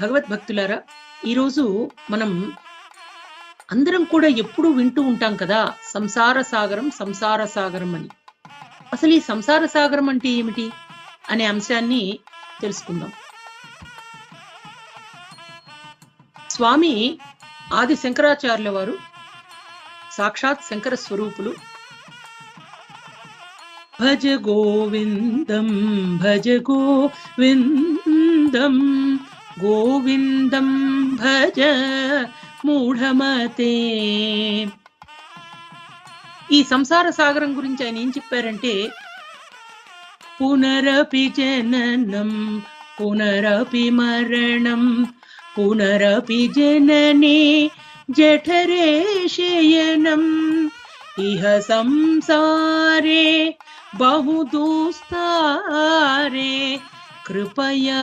భగవద్భక్తులారా ఈరోజు మనం అందరం కూడా ఎప్పుడూ వింటూ ఉంటాం కదా సంసార సాగరం సంసార సాగరం అని. అసలు ఈ సంసార సాగరం అంటే ఏమిటి అనే అంశాన్ని తెలుసుకుందాం. స్వామి ఆది శంకరాచార్యుల వారు సాక్షాత్ శంకర స్వరూపులు. భజ గోవిందం భజ గోవిందం గోవిందం భజ మూఢమతే. ఈ సంసార సాగరం గురించి ఆయన ఏం చెప్పారంటే పునరపి జననం పునరపి మరణం పునరపి జననే జఠరే శయనం. ఇహ సంసారే బహుదూస్తారే కృపయా